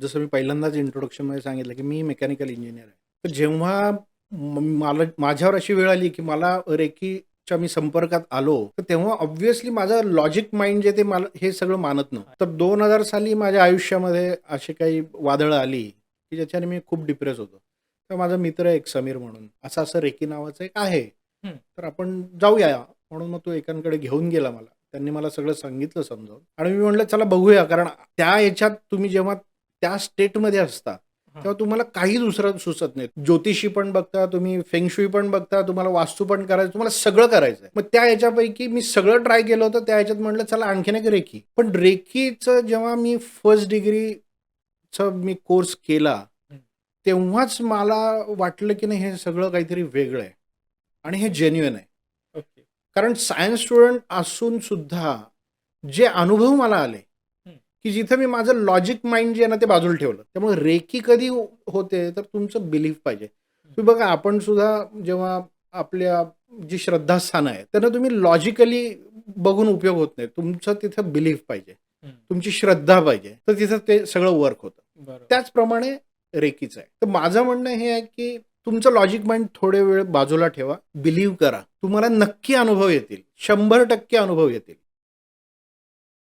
जसं मी पहिल्यांदाच इंट्रोडक्शनमध्ये सांगितलं की मी मेकॅनिकल इंजिनियर आहे. तर जेव्हा मला माझ्यावर अशी वेळ आली की मला रेकीच्या मी संपर्कात आलो तर तेव्हा ऑब्व्हियसली माझं लॉजिक माइंड जे ते मला हे सगळं मानत नव्हतं. तर दोन हजार साली माझ्या आयुष्यामध्ये अशी काही वादळं आली की ज्याच्याने मी खूप डिप्रेस होतो. तर माझा मित्र आहे एक समीर म्हणून असं असं रेकी नावाचं एक आहे. हं. तर आपण जाऊया म्हणून मग तो एकांकडे घेऊन गेला मला. त्यांनी मला सगळं सांगितलं समजावून. आणि मी म्हटलं चला बघूया कारण त्या याच्यात तुम्ही जेव्हा त्या स्टेटमध्ये असता तेव्हा तुम्हाला काही दुसरं सुचत नाही ज्योतिषी पण बघता तुम्ही फेंगशुई पण बघता तुम्हाला वास्तू पण करायचं तुम्हाला सगळं करायचं आहे मग त्या याच्यापैकी मी सगळं ट्राय केलं होतं त्या ह्याच्यात म्हटलं चला आणखीन एक रेकी पण रेकीचं जेव्हा मी फर्स्ट डिग्रीचं मी कोर्स केला. तेव्हाच मला वाटलं की नाही हे सगळं काहीतरी वेगळं आहे. आणि हे जेन्युअन आहे. कारण सायन्स स्टुडंट असून सुद्धा जे अनुभव मला आले. की जिथं मी माझं लॉजिक माइंड जे आहे ना ते बाजूला ठेवलं. त्यामुळे रेकी कधी होते तर तुमचं बिलीफ पाहिजे. तुम्ही बघा आपण सुद्धा जेव्हा आपल्या जी श्रद्धास्थानं आहेत त्यांना तुम्ही लॉजिकली बघून उपयोग होत नाही. तुमचं तिथं बिलीफ पाहिजे. तुमची श्रद्धा पाहिजे. तर तिथं ते सगळं वर्क होतं. त्याचप्रमाणे रेकीचं आहे. तर माझं म्हणणं हे आहे की तुमचं लॉजिक माइंड थोडे वेळ बाजूला ठेवा. बिलीव्ह करा. तुम्हाला नक्की अनुभव येतील. शंभर टक्के अनुभव येतील.